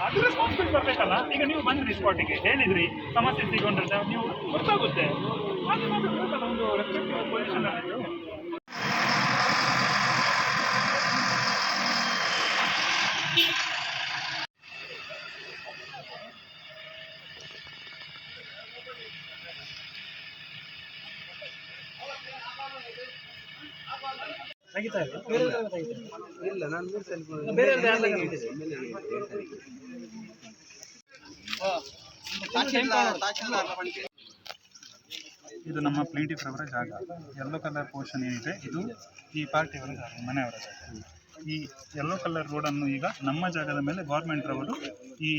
ಅದು ರೆಸ್ಪಾನ್ಸಿಬಿಲಿಟಿ ಬರ್ಬೇಕಲ್ಲ? ಈಗ ನೀವು ಬಂದ್ರಿ ಸ್ಪಾಟಿಗೆ ಹೇಳಿದ್ರಿ, ಸಮಸ್ಯೆ ಸಿಗೊಂಡ್ರೆ ನೀವು ಗೊತ್ತಾಗುತ್ತೆ ಅದು ಒಂದು ರೆಸ್ಪೆಕ್ಟಿವ್ ಪೊಸಿಷನ್ ಅಲ್ಲಿ ಇಲ್ಲ. ನಾನು ಮೂರು ಸಲ ಬೇರೆ ಇದು ನಮ್ಮ ಪ್ಲೇಟಿಫ್ ಅವರ ಜಾಗ. ಯೆಲ್ಲೋ ಕಲರ್ ಪೋರ್ಷನ್ ಏನಿದೆ ಇದು ಈ ಪಾರ್ಟಿಯವರ ಜಾಗ ಮನೆಯವರ ಜಾಗ. ಈ ಯೆಲ್ಲೋ ಕಲರ್ ರೋಡನ್ನು ಈಗ ನಮ್ಮ ಜಾಗದ ಮೇಲೆ ಗೌರ್ಮೆಂಟ್ ರವರು ಈ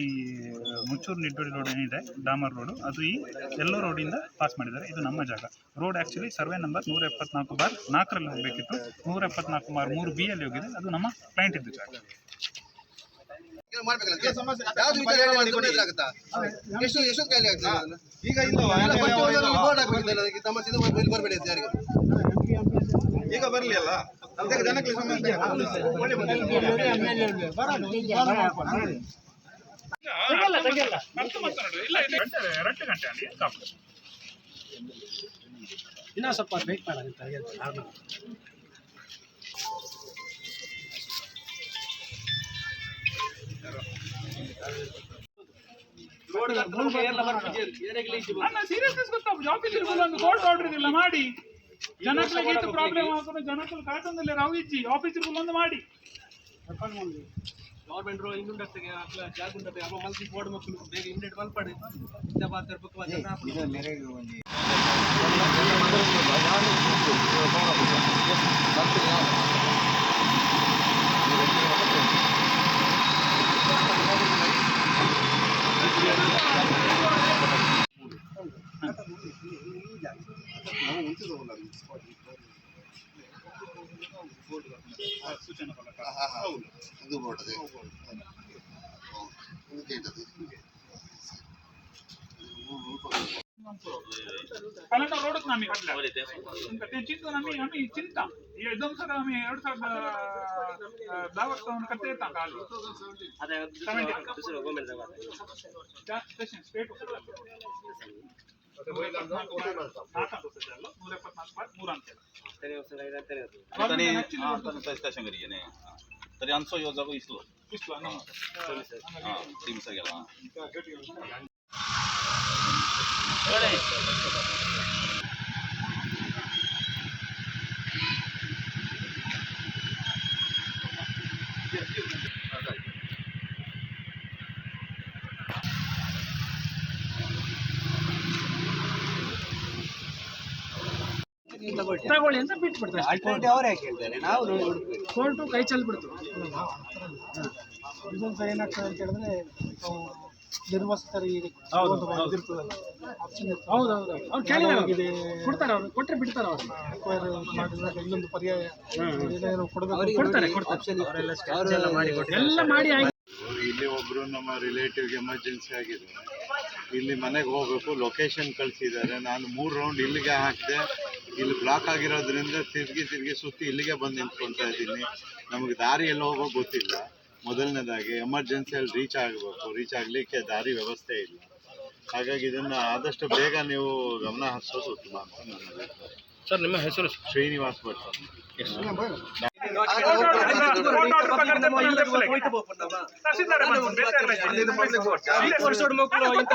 ಮುಚ್ಚೂರು ನಿಡ್ಡೂರಿ ರೋಡ್ ಏನಿದೆ ಡಾಮರ್ ರೋಡು ಅದು ಈ ಎಲ್ಲೋ ರೋಡಿಂದ ಪಾಸ್ ಮಾಡಿದ್ದಾರೆ. ಇದು ನಮ್ಮ ಜಾಗ. ರೋಡ್ ಆ್ಯಕ್ಚುಲಿ ಸರ್ವೆ ನಂಬರ್ ನೂರ ಎಪ್ಪತ್ನಾಲ್ಕು ಬಾರ್ ನಾಲ್ಕರಲ್ಲಿ ಹೋಗಬೇಕಿತ್ತು. ನೂರ ಎಪ್ಪತ್ನಾಲ್ಕು ಬಾರ್ ಮೂರು ಬಿ ಅಲ್ಲಿ ಹೋಗಿದೆ. ಅದು ನಮ್ಮ ಕ್ಲೈಂಟ್ ಇದ್ದು ಜಾಗ? ಈಗ ಬರ್ಲಿ ಅಲ್ಲ ಜನಕ್ಕೆ ಸಮಸ್ಯೆ ಎರಡು ಗಂಟೆ ಅಲ್ಲಿ ಸಾಕು ಇನ್ನೂ ಸ್ವಲ್ಪ ವೇಟ್ ಆರ್ಡರ್ ಇಲ್ಲ ಮಾಡಿ. ಜನಕ್ಕೆ ಪ್ರಾಬ್ಲಮ್ ಆಗೋದು ಜನಕ್ಕೆ ಕಾಟೊಂದಲ್ಲಿ ರಾವು ಇಜ್ಜಿ ಆಫೀಸಿಗೆ ಒಂದು ಮಾಡಿ. గవర్నమెంట్ ఇండుండొచ్చు అట్లా జాగ్రత్త అప్పుడు మళ్ళీ పోవడం వస్తుంది బేగ ఇండెట్ మల్పడి ఇంత బాగా తెరపకు ನಾವು ಮುಂಚೆ ತಗೊಂಡು ಸ್ಪಾಟ್ సూచన అందుబాటుది ఇంకేంటది ಕಲಂಡ ರೋಡಕ್ಕೆ ನಮಗೆ ಚಿಂತ ನಮಗೆ ನಮಗೆ ಚಿಂತ. ಈ ಎಕ್ಸಾಮ್ ಸಲ ನಮಗೆ ಎರಡು ಸಾವಿರದ ಕತ್ತೆ ತನಿ ತನಿ ಸಹಿತ ಶಂಕರಿಗೆನೆ ತರಿ ಅನ್ಸೋ ಯೋಜಾಗು ಇಸ್ಲು. ಇಸ್ಲು ಟೀಮ್ಸ್ ಆಗ್ಯಾವ ತಗೊಳ್ಳಿ. ಅಂತ ಬಿಟ್ಬಿಡ್ತಾರೆ ಅವರೇ ಕೇಳ್ತಾರೆ ಹೇಳ್ತಾರೆ ನಾವು. ಕೋರ್ಟು ಕೈ ಚೆಲ್ಬಿಡ್ತು. ಇದೊಂದು ಏನಾಗ್ತದೆ ಅಂತ ಹೇಳಿದ್ರೆ ನಿರ್ವಸ್ತರಿಗೆ ಹೌದು, ಹೌದೌದು ಅವ್ರು ಕೇಳಿದಾರೆ ಕೊಡ್ತಾರೆ ಅವ್ರು. ಕೊಟ್ಟರೆ ಬಿಡ್ತಾರೆ ಅವ್ರು. ಅಕ್ವೈರ್ ಮಾಡಿದಾಗ ಇನ್ನೊಂದು ಪರ್ಯಾಯ ಏನಾದ್ರು ಕೊಡಬೇಕು? ಕೊಡ್ತಾರೆ, ಎಲ್ಲ ಮಾಡಿ ಆಗಿ ಇಲ್ಲಿ ಒಬ್ರು ನಮ್ಮ ರಿಲೇಟಿವ್ಗೆ ಎಮರ್ಜೆನ್ಸಿ ಆಗಿದೆ ಇಲ್ಲಿ ಮನೆಗೆ ಹೋಗ್ಬೇಕು ಲೊಕೇಶನ್ ಕಳಿಸಿದ್ದಾರೆ. ನಾನು ಮೂರು ರೌಂಡ್ ಇಲ್ಲಿಗೆ ಹಾಕಿದೆ ಇಲ್ಲಿ ಬ್ಲಾಕ್ ಆಗಿರೋದ್ರಿಂದ ತಿರುಗಿ ತಿರುಗಿ ಸುತ್ತಿ ಇಲ್ಲಿಗೆ ಬಂದು ನಿಂತ್ಕೊತಾ ಇದ್ದೀನಿ. ನಮಗೆ ದಾರಿ ಎಲ್ಲ ಹೋಗೋ ಗೊತ್ತಿಲ್ಲ. ಮೊದಲನೇದಾಗಿ ಎಮರ್ಜೆನ್ಸಿಯಲ್ಲಿ ರೀಚ್ ಆಗಬೇಕು. ರೀಚ್ ಆಗಲಿಕ್ಕೆ ದಾರಿ ವ್ಯವಸ್ಥೆ ಇಲ್ಲ. ಹಾಗಾಗಿ ಇದನ್ನು ಆದಷ್ಟು ಬೇಗ ನೀವು ಗಮನ ಹರಿಸೋದು ಉತ್ತಮ ಅಂತ ನನ್ನ ಸರ್ ನಿಮ್ಮ ಹೆಸರು? ಶ್ರೀನಿವಾಸ್ ಭಟ್ ವರ್ಷೋಡ್ ಮಕ್ಕಳು ಇಂಥ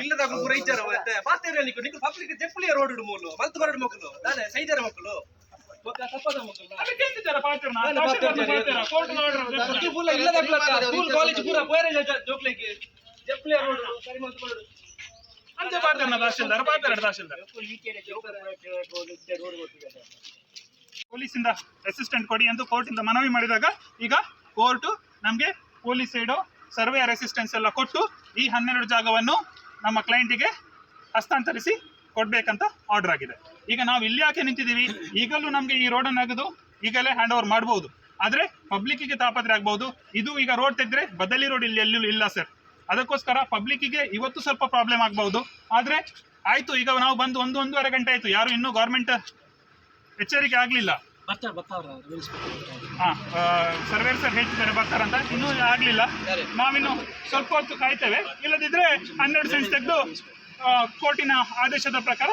ಇಲ್ಲದ ಪೂರ ಇಚ್ಚಾರ ಮತ್ತೆ ಪಾತೇರ ನಿಕ್ಕು ನಿಕ್ಕು ಪಬ್ಲಿಕ್ ಜಪ್ಪಲಿಯ ರೋಡ್ ಇಡು ಮೂಲು ಮಲ್ತು ಬರಡು ಮಕ್ಕಳು ನಾನೇ ಸೈದರ ಮಕ್ಕಳು ತಪ್ಪದ ಮಕ್ಕಳು ಫುಲ್ ಇಲ್ಲದ ಸ್ಕೂಲ್ ಕಾಲೇಜ್ ಪೂರ ಬೇರೆ ಜೋಕ್ಲಿಕ್ಕೆ ಜಪ್ಪಲಿಯ ರೋಡ್ ಸರಿ ಮಲ್ತು ಬರಡು ಅಂತ ಪಾತ್ರ ತಹಶೀಲ್ದಾರ್ ಪಾತ್ರ ತಹಶೀಲ್ದಾರ್ ಪೊಲೀಸಿಂದ ಅಸಿಸ್ಟೆಂಟ್ ಕೊಡಿ ಎಂದು ಕೋರ್ಟಿಂದ ಮನವಿ ಮಾಡಿದಾಗ ಈಗ ಕೋರ್ಟು ನಮಗೆ ಪೊಲೀಸ್ ಸೈಡು ಸರ್ವೆ ಅಸಿಸ್ಟೆನ್ಸ್ ಎಲ್ಲ ಕೊಟ್ಟು ಈ ಹನ್ನೆರಡು ಜಾಗವನ್ನು ನಮ್ಮ ಕ್ಲೈಂಟಿಗೆ ಹಸ್ತಾಂತರಿಸಿ ಕೊಡ್ಬೇಕಂತ ಆರ್ಡರ್ ಆಗಿದೆ. ಈಗ ನಾವು ಇಲ್ಲಿ ಯಾಕೆ ನಿಂತಿದ್ದೀವಿ? ಈಗಲೂ ನಮಗೆ ಈ ರೋಡನ್ನು ಅಗದು ಈಗಲೇ ಹ್ಯಾಂಡ್ ಓವರ್ ಮಾಡ್ಬೋದು. ಆದರೆ ಪಬ್ಲಿಕ್ಕಿಗೆ ತಾಪತ್ರೆ ಆಗ್ಬೋದು. ಇದು ಈಗ ರೋಡ್ ತೆಗೆದ್ರೆ ಬದಲಿ ರೋಡ್ ಇಲ್ಲಿ ಎಲ್ಲೂ ಇಲ್ಲ ಸರ್ ಅದಕ್ಕೋಸ್ಕರ ಪಬ್ಲಿಕ್ಕಿಗೆ ಇವತ್ತು ಸ್ವಲ್ಪ ಪ್ರಾಬ್ಲಮ್ ಆಗ್ಬಹುದು ಆದರೆ ಆಯಿತು, ಈಗ ನಾವು ಬಂದು ಒಂದು, ಒಂದೂವರೆ ಗಂಟೆ ಆಯಿತು. ಯಾರು ಇನ್ನೂ ಗೌರ್ಮೆಂಟ್ ಎಚ್ಚರಿಕೆ ಆಗಲಿಲ್ಲ. ಬರ್ತಾರೆ ಬರ್ತಾವ್ರೆ ಹಾಂ ಸರ್ವೇರ್ ಸರ್ ಹೇಳ್ತಿದ್ದಾರೆ ಬರ್ತಾರಂತ ಇನ್ನೂ ಆಗಲಿಲ್ಲ. ನಾವಿನ್ನು ಸ್ವಲ್ಪ ಹೊತ್ತು ಕಾಯ್ತೇವೆ. ಇಲ್ಲದಿದ್ದರೆ ಹನ್ನೆರಡು ಸೆನ್ಸ್ ತೆಗೆದು ಕೋರ್ಟಿನ ಆದೇಶದ ಪ್ರಕಾರ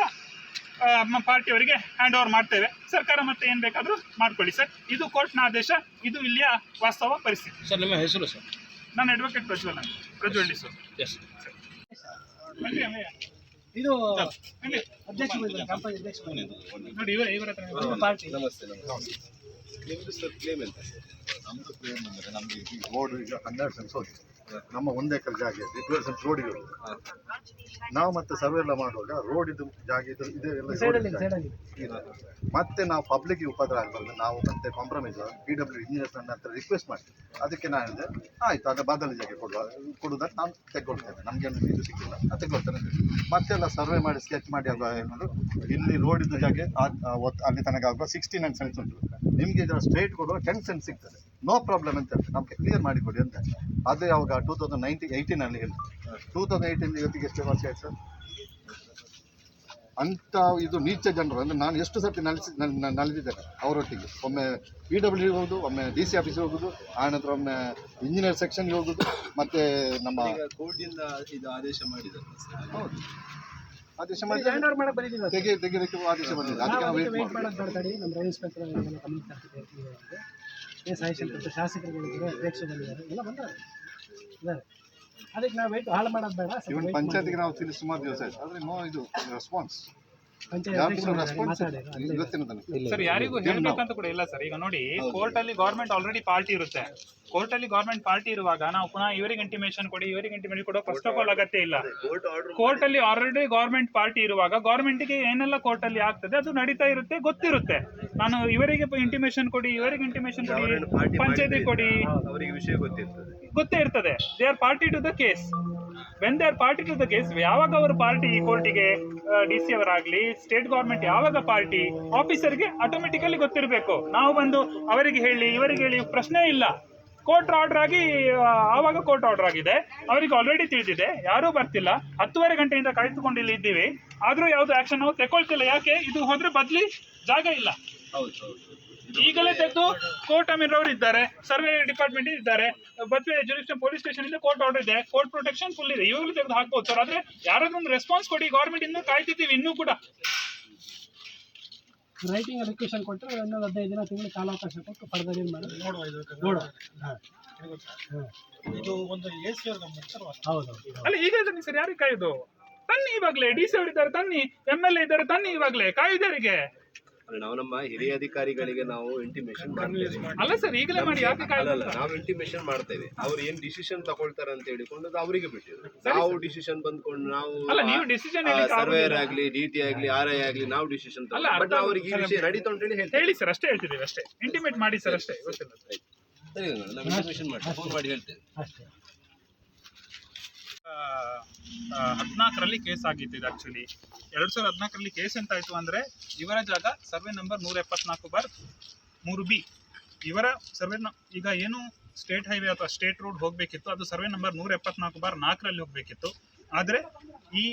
ನಮ್ಮ ಪಾರ್ಟಿಯವರಿಗೆ ಹ್ಯಾಂಡ್ ಓವರ್ ಮಾಡ್ತೇವೆ. ಸರ್ಕಾರ ಮತ್ತೆ ಏನು ಬೇಕಾದರೂ ಮಾಡ್ಕೊಳ್ಳಿ ಸರ್. ಇದು ಕೋರ್ಟ್ನ ಆದೇಶ ಇದು ಇಲ್ಲಿಯ ವಾಸ್ತವ ಪರಿಸ್ಥಿತಿ. ಸರ್ ನಿಮ್ಮ ಹೆಸರು ಸರ್? ನಾನು advocate Prajwal Prajwal sir. Yes ಅಮ್ಮಯ್ಯ. ಇದು. ಅಧ್ಯಕ್ಷ ಕಂಪನಿ ಅಧ್ಯಕ್ಷ ನೋಡಿ ಇವರ ಪಾರ್ಟಿ. ಹತ್ರ ಇದು ಪಾರ್ಟಿ ನಮ್ದು ಕ್ಲೇಮ್ ಅಂದರೆ ನಮ್ಗೆ ಈ ರೋಡ್ ಈಗ ಕನ್ನಡ ಸೆನ್ಸ್ ಹೋಗಿದೆ ನಮ್ಮ ಒಂದೇ ಕಲ್ ಜಾಗ ಇದೆ ಇಪ್ಪತ್ತು ಸೆನ್ಸ್ ರೋಡಿಗೆ ನಾವು ಮತ್ತೆ ಸರ್ವೆ ಎಲ್ಲ ಮಾಡುವಾಗ ರೋಡ್ ಇದು ಜಾಗ ಇದು ಇದೆ ಎಲ್ಲ ಮತ್ತೆ ನಾವು ಪಬ್ಲಿಕ್ಗೆ ಉಪದ್ರ ಆಗಬಾರ್ದು ನಾವು ಮತ್ತೆ ಕಾಂಪ್ರಮೈಸ್ ಪಿ ಡಬ್ಲ್ಯೂ ಇಂಜಿನಿಯರ್ಸ್ ನನ್ನ ಹತ್ರ ರಿಕ್ವೆಸ್ಟ್ ಮಾಡ್ತೀವಿ ಅದಕ್ಕೆ ನಾನು ಹೇಳಿದೆ ಆಯ್ತು ಅದು ಬದಲಿ ಜಾಗ ಕೊಡುವ ಕೊಡುವುದನ್ನು ನಾನು ತೆಗೊಳ್ತೇನೆ ನಮಗೆ ಇದು ಸಿಕ್ಕಿಲ್ಲ ಅದು ತೆಗೊಳ್ತೇನೆ. ಮತ್ತೆಲ್ಲ ಸರ್ವೆ ಮಾಡಿ ಸ್ಕೆಚ್ ಮಾಡಿ ಅಲ್ವಾ ಏನಾದ್ರು ಇಲ್ಲಿ ರೋಡ್ ಇದ್ದ ಜಾಗ ಅಲ್ಲಿ ತನಕ ಆಗುವ ಸಿಕ್ಸ್ಟಿ ನೈನ್ ಸೆನ್ಸ್ ಉಂಟು. ನಿಮಗೆ ಇದರ ಸ್ಟ್ರೈಟ್ ಕೊಡುವ ಟೆನ್ ಸೆನ್ಸ್ ಸಿಗ್ತದೆ. ನೋ ಪ್ರಾಬ್ಲಮ್ ಅಂತ ಹೇಳ್ತಾರೆ. ನಮಗೆ ಕ್ಲಿಯರ್ ಮಾಡಿ ಕೊಡಿ ಅಂತ ಅದೇ ಯಾವಾಗ ಟೂ ತೌಸಂಡ್ ನೈನ್ಟಿ ಏಯ್ಟೀನಲ್ಲಿ ಹೇಳಿ ಟೂ ತೌಸಂಡ್ ಏಯ್ಟೀನ್ ಇವತ್ತಿಗೆ ಎಷ್ಟು ವರ್ಷ ಆಯ್ತು ಸರ್? ಅಂತ ಇದು ನೀಚ ಜನರು ಅಂದರೆ ನಾನು ಎಷ್ಟು ಸರ್ತಿ ನಲಿಸಿ ನಲಿದಿದ್ದೇನೆ ಅವರೊಟ್ಟಿಗೆ. ಒಮ್ಮೆ ಪಿ ಡಬ್ಲ್ಯೂ ಹೋಗುದು ಒಮ್ಮೆ ಡಿ ಸಿ ಆಫೀಸ್ಗೆ ಹೋಗುದು ಆನಂತರ ಒಮ್ಮೆ ಇಂಜಿನಿಯರ್ ಸೆಕ್ಷನ್ಗೆ ಹೋಗುದು ಮತ್ತೆ ನಮ್ಮ ಕೋರ್ಟಿಂದ ಇದು ಆದೇಶ ಮಾಡಿದ್ದಾರೆ ಹೌದು. ಆದೇಶ ಮಾಡಿ ತೆಗೆ ತೆಗೆದಕ್ಕೆ ಆದೇಶ ಬಂದಿದೆ. ಅದಕ್ಕೆ ನಾವು ವೇಟ್ ವೇಟ್ ಮಾಡಿ ಏನು ಸಜೆಷನ್ ಕೊಟ್ಟು ಶಾಸಕರುಗಳಿದ್ದಾರೆ ಅಧ್ಯಕ್ಷ ಬಂದಿದ್ದಾರೆ ಎಲ್ಲ ಬಂದಾರೆ ಇದ್ದಾರೆ. ಅದಕ್ಕೆ ನಾವು ವೇಟ್ ಹಾಳು ಮಾಡೋದು ಬೇಡ. ಪಂಚಾಯತ್ಗೆ ನಾವು ತಿಳಿಸಿ ಸುಮಾರು ದಿವಸ ಆಯ್ತು. ಆದರೆ ನೋ ಇದು ರೆಸ್ಪಾನ್ಸ್ ಸರ್ ಯಾರಿಗೂ ಹೇಳ್ಬೇಕಂತ ಕೂಡ ಇಲ್ಲ ಸರ್ ಈಗ ನೋಡಿ ಕೋರ್ಟ್ ಅಲ್ಲಿ ಗೌರ್ಮೆಂಟ್ ಆಲ್ರೆಡಿ ಪಾರ್ಟಿ ಇರುತ್ತೆ. ಕೋರ್ಟ್ ಅಲ್ಲಿ ಗೌರ್ಮೆಂಟ್ ಪಾರ್ಟಿ ಇರುವಾಗ ನಾವು ಪುನಃ ಇವರಿಗೆ ಇಂಟಿಮೇಷನ್ ಕೊಡಿ ಇವರಿಗೆ ಇಂಟಿಮೇಷನ್ ಕೊಡೋ ಫಸ್ಟ್ ಆಫ್ ಆಲ್ ಅಗತ್ಯ ಇಲ್ಲ. ಕೋರ್ಟ್ ಅಲ್ಲಿ ಆಲ್ರೆಡಿ ಗೌರ್ಮೆಂಟ್ ಪಾರ್ಟಿ ಇರುವಾಗ ಗೌರ್ಮೆಂಟ್ಗೆ ಏನೆಲ್ಲ ಕೋರ್ಟ್ ಅಲ್ಲಿ ಆಗ್ತದೆ ಅದು ನಡೀತಾ ಇರುತ್ತೆ ಗೊತ್ತಿರುತ್ತೆ. ನಾನು ಇವರಿಗೆ ಇಂಟಿಮೇಷನ್ ಕೊಡಿ ಇವರಿಗೆ ಇಂಟಿಮೇಷನ್ ಕೊಡಿ ಪಂಚಾಯತಿ ಕೊಡಿ. ಅವರಿಗೆ ವಿಷಯ ಗೊತ್ತಿರ್ತದೆ. ಗೊತ್ತೇ ಇರ್ತದೆ. They are party to the case when they are party to the case ಯಾವಾಗ ಅವರು ಪಾರ್ಟಿ ಈ ಕೋರ್ಟಿಗೆ ಡಿ ಸಿ ಅವರಾಗ್ಲಿ ಸ್ಟೇಟ್ ಗೌರ್ಮೆಂಟ್ ಯಾವಾಗ ಪಾರ್ಟಿ ಆಫೀಸರ್ಗೆ ಆಟೋಮೆಟಿಕಲಿ ಗೊತ್ತಿರಬೇಕು. ನಾವು ಬಂದು ಅವರಿಗೆ ಹೇಳಿ, ಇವರಿಗೆ ಹೇಳಿ ಪ್ರಶ್ನೆ ಇಲ್ಲ. ಕೋರ್ಟ್ ಆರ್ಡರ್ ಆಗಿ ಆವಾಗ ಕೋರ್ಟ್ ಆರ್ಡರ್ ಆಗಿದೆ. ಅವರಿಗೆ ಆಲ್ರೆಡಿ ತಿಳಿದಿದೆ. ಯಾರೂ ಬರ್ತಿಲ್ಲ. ಹತ್ತುವರೆ ಗಂಟೆಯಿಂದ ಕಾಯ್ದುಕೊಂಡು ಇಲ್ಲಿ ಇದ್ದೀವಿ. ಆದರೂ ಯಾವುದು ಆಕ್ಷನ್ ನಾವು ತಗೊಳ್ತಿಲ್ಲ ಯಾಕೆ? ಇದು ಹೋದ್ರೆ ಬದಲಿ ಜಾಗ ಇಲ್ಲ. ಈಗಲೇ ತೆಗೆದು ಕೋರ್ಟ್ ಅಮೀರ್ ಅವರು ಇದ್ದಾರೆ ಸರ್ವೆ ಡಿಪಾರ್ಟ್ಮೆಂಟ್ ಇದ್ದಾರೆ ಬದ್ವೆ ಜುರಿಸ್ಟನ್ ಪೊಲೀಸ್ ಸ್ಟೇಷನ್ ಇಂದ ಕೋರ್ಟ್ ಆರ್ಡರ್ ಇದೆ ಕೋರ್ಟ್ ಪ್ರೊಟೆಕ್ಷನ್ ಫುಲ್ ಇದೆ ಇವಾಗಲೂ ತೆಗೆದು ಹಾಕ್ಬೋದು ಸರ್ ಆದ್ರೆ ಯಾರಾದ್ರೂ ಒಂದು ರೆಸ್ಪಾನ್ಸ್ ಕೊಡಿ ಗೌರ್ಮೆಂಟ್ ಇನ್ನೂ ಕಾಯ್ತಿದ್ದೀವಿ ಇನ್ನೂ ಕೂಡ. ರೈಟಿಂಗ್ ರಿಕ್ವೆಷನ್ ಕೊಟ್ಟರೆ ಇನ್ನೊಂದು ಹದಿನೈದು ದಿನ ತಿಂಗಳು ಕಾಲಾವಕಾಶ ಕೊಟ್ಟು ಪಡೆದ ಏನು ಮಾಡಿ ನೋಡುವ ಇದು ನೋಡುವ. ಇದು ಒಂದು ಎ ಸಿ ಅವ್ರ ಹೌದು ಅಲ್ಲ ಈಗ ಇದನ್ನ ಸರ್ ಯಾರಿಗೆ ಕಾಯೋದು? ತನ್ನಿ ಇವಾಗಲೇ ಡಿ ಸಿ ಅವರಿದ್ದಾರೆ ತನ್ನಿ ಎಂ ಎಲ್ ಎ ಇದ್ದಾರೆ ತನ್ನಿ ಇವಾಗಲೇ ಕಾಯುವುದರಿಗೆ ನಾವು ನಮ್ಮ ಹಿರಿಯ ಅಧಿಕಾರಿಗಳಿಗೆ ನಾವು ಇಂಟಿಮೇಷನ್ ಮಾಡ್ತೇವೆ. ಅಲ್ಲ ಸರ್ ಈಗಲೇ ಮಾಡಿ ಯಾಕೆ ಕಾಯೋದು ನಾವು ಇಂಟಿಮೇಷನ್ ಮಾಡ್ತೇವೆ. ಅವ್ರು ಏನ್ ಡಿಸಿಷನ್ ತಗೊಳ್ತಾರೆ ಅಂತ ಹೇಳಿಕೊಂಡು ಅದು ಅವರಿಗೆ ಬಿಟ್ಟಿದ್ರು ನಾವು ಡಿಸಿಷನ್ ಬಂದ್ಕೊಂಡು ನಾವು ಅಲ್ಲ ನೀವು ಡಿಸಿಷನ್ ಹೇಳಿ ಸರ್ವೇಯರ್ ಆಗ್ಲಿ ಡಿ ಟಿ ಆಗ್ಲಿ ಆರ್ ಐ ಆಗ್ಲಿ ನಾವು ಡಿಸಿಷನ್ ಅಲ್ಲ, ಬಟ್ ಅವ್ರಿಗೆ ಈ ವಿಷಯ ನಡೀತಾ ಅಂತ ಹೇಳಿ ಹೇಳಿ ಸರ್ ಅಷ್ಟೇ ಹೇಳ್ತಿದ್ದೀವಿ ಅಷ್ಟೇ. ಇಂಟಿಮೇಟ್ ಮಾಡಿ ಸರ್ ಅಷ್ಟೇ ಸರಿ ನಾವು ಇಂಟಿಮೇಷನ್ ಮಾಡಿ ಫೋನ್ ಮಾಡಿ ಹೇಳ್ತೇವೆ ಅಷ್ಟೇ. ಹದಿನಾಲ್ಕರಲ್ಲಿ ಕೇಸ್ ಆಗಿತ್ತು ಇದು ಆ್ಯಕ್ಚುಲಿ ಎರಡು ಸಾವಿರದ ಹದಿನಾಲ್ಕರಲ್ಲಿ ಕೇಸ್ ಎಂತ ಆಯ್ತು ಅಂದ್ರೆ ಇವರ ಜಾಗ ಸರ್ವೆ ನಂಬರ್ ನೂರ ಎಪ್ಪತ್ನಾಲ್ಕು ಬಾರ್ ಮೂರು ಬಿ ಇವರ ಸರ್ವೆ ನ ಈಗ ಏನು ಸ್ಟೇಟ್ ಹೈವೇ ಅಥವಾ ಸ್ಟೇಟ್ ರೋಡ್ ಹೋಗಬೇಕಿತ್ತು, ಅದು ಸರ್ವೆ ನಂಬರ್ ನೂರ ಎಪ್ಪತ್ನಾಲ್ಕು ಬಾರ್ ನಾಲ್ಕರಲ್ಲಿ ಹೋಗಬೇಕಿತ್ತು. ಆದರೆ ಈ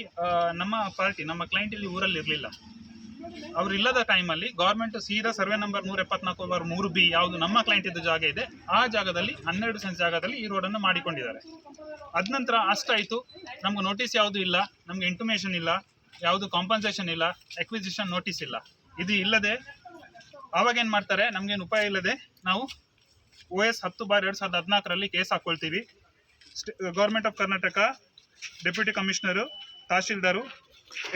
ನಮ್ಮ ಪಾರ್ಟಿ ನಮ್ಮ ಕ್ಲೈಂಟ್ ಇಲ್ಲಿ ಊರಲ್ಲಿ ಇರಲಿಲ್ಲ ಅವ್ರು ಇಲ್ಲದ ಟೈಮಲ್ಲಿ ಗೌರ್ಮೆಂಟ್ ಸೀದಾ ಸರ್ವೆ ನಂಬರ್ ನೂರ ಎಪ್ಪತ್ನಾಲ್ಕು ಬಾರ್ ಮೂರು ಬಿ ಯಾವುದು ನಮ್ಮ ಕ್ಲೈಂಟ್ ಇದ್ದ ಜಾಗ ಇದೆ, ಆ ಜಾಗದಲ್ಲಿ ಹನ್ನೆರಡು ಸೆನ್ಸ್ ಜಾಗದಲ್ಲಿ ಈ ರೋಡನ್ನು ಮಾಡಿಕೊಂಡಿದ್ದಾರೆ. ಅದ ನಂತರ ಅಷ್ಟಾಯಿತು. ನಮ್ಗೆ ನೋಟಿಸ್ ಯಾವುದು ಇಲ್ಲ, ನಮ್ಗೆ ಇಂಟಿಮೇಷನ್ ಇಲ್ಲ, ಯಾವುದು ಕಾಂಪನ್ಸೇಷನ್ ಇಲ್ಲ ಎಕ್ವಿಸಿಷನ್ ನೋಟಿಸ್ ಇಲ್ಲ. ಇದು ಇಲ್ಲದೆ, ಆವಾಗ ಏನು ಮಾಡ್ತಾರೆ, ನಮಗೇನು ಉಪಾಯ ಇಲ್ಲದೆ ನಾವು ಒ ಎಸ್ ಹತ್ತು ಬಾರ್ ಎರಡು ಸಾವಿರದ ಹದಿನಾಲ್ಕರಲ್ಲಿ case ಹಾಕ್ಕೊಳ್ತೀವಿ government of Karnataka deputy commissioner tahsildar